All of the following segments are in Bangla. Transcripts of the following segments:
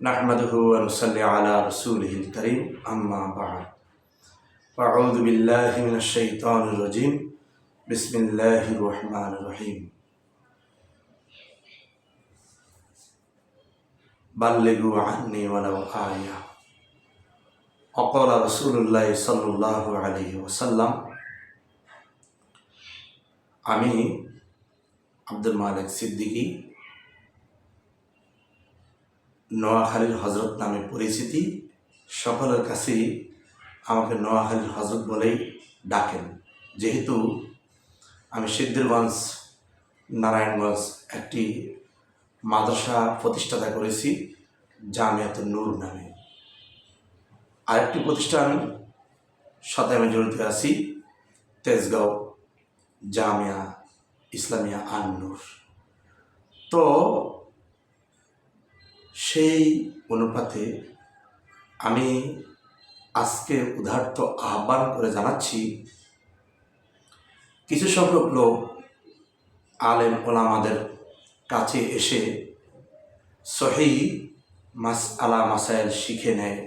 نحمده ونصلي على رسوله الكريم أما بعد أعوذ بالله من الشيطان الرجيم بسم الله الرحمن الرحيم بلغوا عني ولو آية وقال رسول الله صلى الله عليه وسلم আমি আব্দুল মালিক সিদ্দিকী নোয়াখালীর হজরত নামে পরিচিতি। সকলের কাছেই আমাকে নোয়াখালীর হজরত বলেই ডাকেন। যেহেতু আমি সিদ্ধিরগঞ্জ, নারায়ণগঞ্জ একটি মাদ্রাসা প্রতিষ্ঠাতা করেছি, জামিয়াত নূর নামে। আরেকটি প্রতিষ্ঠান সাথে আমি জড়িত আছি, তেজগাঁও জামিয়া ইসলামিয়া আন্নুর তো সেই অনুপাতে আমি আজকে উদার্থ আহ্বান করে জানাচ্ছি, কিছু সংখ্যক লোক, আলেম ওলামাদের কাছে এসে সহি মাস আলা মাসাইল শিখে নেয়।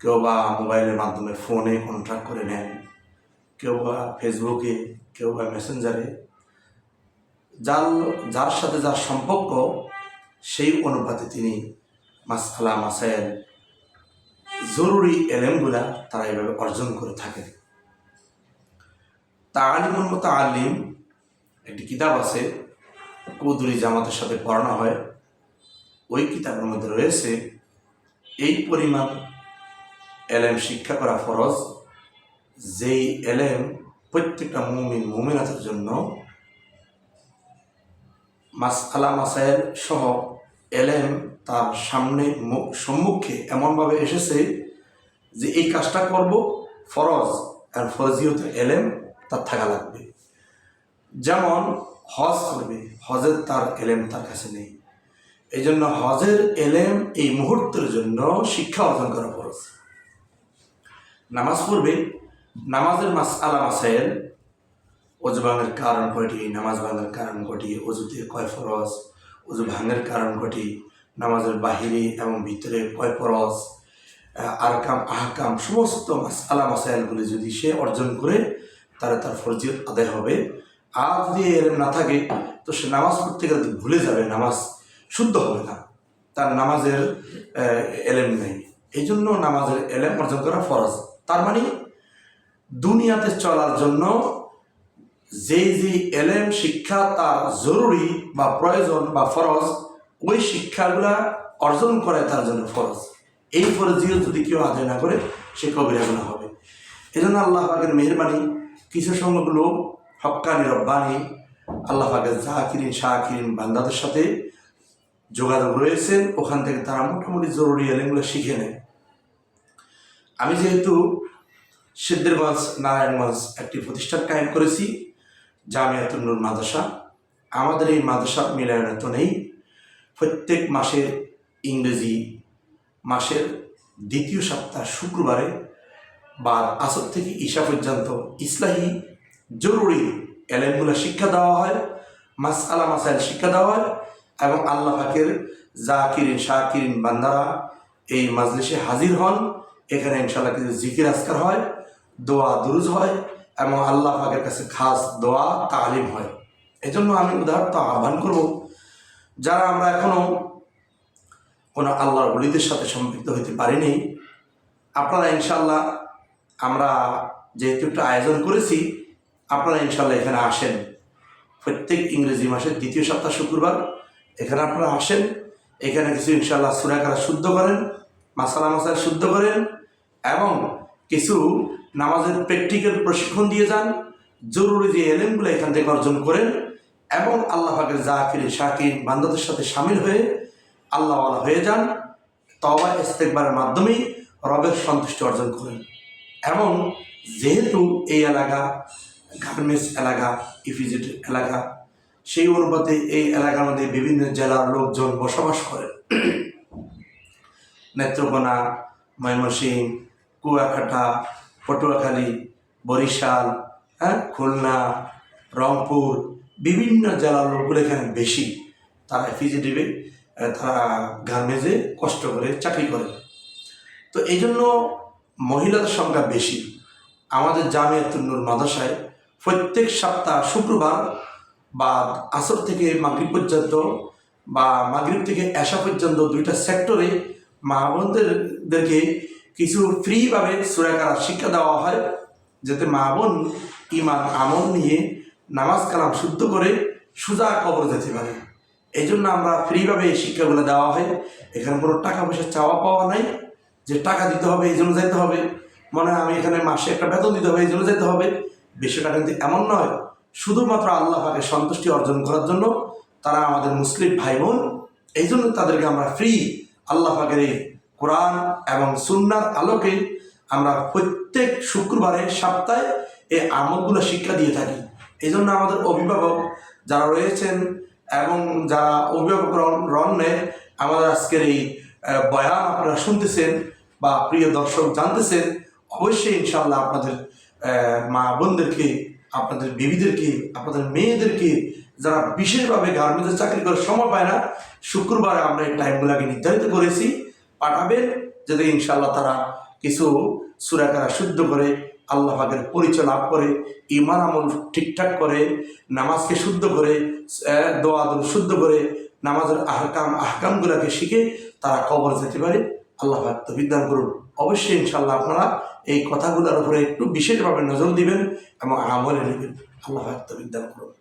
কেউ বা মোবাইলের মাধ্যমে ফোনে কন্ট্রাক্ট করে নেন কেউ বা ফেসবুকে, কেউ বা মেসেঞ্জারে। যার যার সাথে যার সম্পর্ক সেই অনুপাতে তিনি মাসআলা মাসাইল জরুরি এলেমগুলা তারা এইভাবে অর্জন করে থাকেন। তালিমুল মতো আলিম একটি কিতাব আছে, কৌদুরি জামাতের সাথে পড়ানো হয়। ওই কিতাবের মধ্যে রয়েছে, এই পরিমাণ এলেম শিক্ষা করা ফরজ, যেই এলেম প্রত্যেকটা মুমিন, মুমিনাতের জন্য মাস আলা মাসাইল সহ এলেম তার সামনে সম্মুখে এমনভাবে এসেছে যে এই কাজটা করব ফরজ আর ফরজিয়ত এলেম তার থাকা লাগবে। যেমন হজ করবে, হজের তার এলেম তার কাছে নেই। এই জন্য হজের এলেম এই মুহূর্তের জন্য শিক্ষা অর্জন করা ফরজ। নামাজ পড়বে, নামাজের মাস আলা মাসাইল অজু ভাঙের কারণ কটি নামাজ ভাঙের কারণ কটি অজুতে কয় ফরজ? অজু ভাঙের কারণ কটি নামাজের বাহিরে এবং ভিতরে কয় ফরজ আহ, আরকাম আহকাম সমস্ত মাসালা মাসাইলগুলি যদি সে অর্জন করে তাহলে তার ফরজিয়ত আদায় হবে। আর যদি এলেম না থাকে তো সে নামাজ পড়তে গেলে ভুলে যাবে নামাজ শুদ্ধ হবে না। তার নামাজের এলেম নেই। এই জন্য নামাজের এলেম অর্জন করা ফরজ। তার মানে দুনিয়াতে চলার জন্য যেই যে এলেম, শিক্ষা তার জরুরি বা প্রয়োজন বা ফরজ ওই শিক্ষাগুলা অর্জন করে তার জন্য ফরজ এই ফরজিও যদি কেউ আদায় না করে সে কবিরা গুণা হবে। এই জন্য আল্লাহ পাকের মেহরবানি, কিছু সংখ্যক লোক হক্কানি রব্বানি, আল্লাহ পাকের জাহাকিরিন শাহকিরিন বান্দাদের সাথে যোগাযোগ রয়েছেন, ওখান থেকে তারা মোটামুটি জরুরি এলেমগুলো শিখে নেয়। আমি যেহেতু সিদ্ধিরগঞ্জ, নারায়ণগঞ্জ একটি প্রতিষ্ঠান কায়েম করেছি জামিয়াতুল নূর মাদ্রাসা। আমাদের এই মাদ্রাসা মিলায়তনেই প্রত্যেক মাসের ইংরেজি মাসের দ্বিতীয় সপ্তাহ শুক্রবারে বা আসর থেকে ঈশা পর্যন্ত ইসলাহী জরুরি এলেমগুলো শিক্ষা দেওয়া হয় মাস আলা মাসাইল শিক্ষা দেওয়া হয় এবং আল্লাহ পাকের জাকিরিন, শাকিরিন বান্দারা এই মাজলিসে হাজির হন। এখানে ইনশাল্লাহ কিছু জিকির আজকার হয়, দোয়া দুরুজ হয়। এবং আল্লাহ পাকের কাছে খাস দোয়া, তালিম হয়। এজন্য আমি উদাহরণ আহ্বান করব, যারা আমরা এখনও কোনো আল্লাহর বলিদের সাথে সম্পৃক্ত হইতে পারিনি, আপনারা ইনশাল্লাহ আমরা যেহেতু একটু আয়োজন করেছি, আপনারা ইনশাল্লাহ এখানে আসেন। প্রত্যেক ইংরেজি মাসের দ্বিতীয় সপ্তাহ শুক্রবার, এখানে আপনারা আসেন, এখানে কিছু ইনশাল্লাহ সুরাকারা শুদ্ধ করেন, মাসালা মাসাল শুদ্ধ করেন, এবং কিছু নামাজের প্র্যাকটিক্যাল প্রশিক্ষণ দিয়ে যান, জরুরি যে এলেমগুলো এখান থেকে অর্জন করেন এবং আল্লাহ পাকের জাকির, শাকির বান্দাদের সাথে সামিল হয়ে আল্লাহওয়ালা হয়ে যান তবা ইস্তেকবারের মাধ্যমেই রবের সন্তুষ্টি অর্জন করেন। এবং যেহেতু এই এলাকা, গার্মেন্টস এলাকা ইফিজিট এলাকা, সেই অনুপাতে এই এলাকার মধ্যে বিভিন্ন জেলার লোকজন বসবাস করেন। নেত্রকোনা, ময়মনসিংহ, কুয়াকাটা পটুয়াখালী বরিশাল হ্যাঁ খুলনা রংপুর বিভিন্ন জেলার লোকগুলো এখানে বেশি। তারা আহ, তারা গার্মেজে কষ্ট করে চাকরি করে। তো এই জন্য মহিলাদের সংখ্যা বেশি। আমাদের জামিয়াতুন্নুর মাদ্রাসায় প্রত্যেক সপ্তাহ শুক্রবার বা আসর থেকে মাগরিব পর্যন্ত বা মাগরিব থেকে এশা পর্যন্ত দুইটা সেক্টরে মা বোনদেরকে কিছু ফ্রিভাবে সুরাকার শিক্ষা দেওয়া হয়, যাতে মা বোন ইমান আমল নিয়ে নামাজ কালাম শুদ্ধ করে সুজা কবর যেতে পারে। এই জন্য আমরা ফ্রিভাবে এই শিক্ষাগুলো দেওয়া হয়। এখানে কোনো টাকা পয়সা চাওয়া পাওয়া নাই, যে টাকা দিতে হবে এই জন্য যেতে হবে। মনে হয় আমি এখানে মাসে একটা বেতন দিতে হবে এই জন্য যেতে হবে। বিষয়টা কিন্তু এমন নয়, শুধুমাত্র আল্লাহ পাকে সন্তুষ্টি অর্জন করার জন্য তারা আমাদের মুসলিম ভাই বোন, এই জন্য তাদেরকে আমরা ফ্রি আল্লাহ পাকের এই কোরআন এবং সুন্নার আলোকে আমরা প্রত্যেক শুক্রবারে সপ্তাহে এই আমলগুলো শিক্ষা দিয়ে থাকি। এই জন্য আমাদের অভিভাবক যারা রয়েছেন এবং যারা অভিভাবক রন্যে আমাদের আজকের এই বয়ান আপনারা শুনতেছেন বা প্রিয় দর্শক জানতেছেন, অবশ্যই ইনশাল্লাহ আপনাদের মা বোনদেরকে, আপনাদের বিবিদেরকে, আপনাদের মেয়েদেরকে যারা বিশেষভাবে গার্মেন্টসে চাকরি করে সময় পায় না, শুক্রবারে আমরা এই টাইমগুলোকে নির্ধারিত করেছি। পাঠাবেন যদি ইনশাল্লাহ তারা কিছু সুরাকারা শুদ্ধ করে, আল্লাহ পরিচয় লাভ করে ইমান আমল ঠিকঠাক করে, নামাজকে শুদ্ধ করে দোয়া শুদ্ধ করে, নামাজের আহকাম, আহকামগুলোকে শিখে তারা কবর যেতে পারে, আল্লাহ তো বিদ্যান করুন। অবশ্যই ইনশাল্লাহ আপনারা এই কথাগুলোর উপরে একটু বিশেষভাবে নজর দিবেন এবং আমলে নেবেন। আল্লাহ তো বিদ্যান করুন।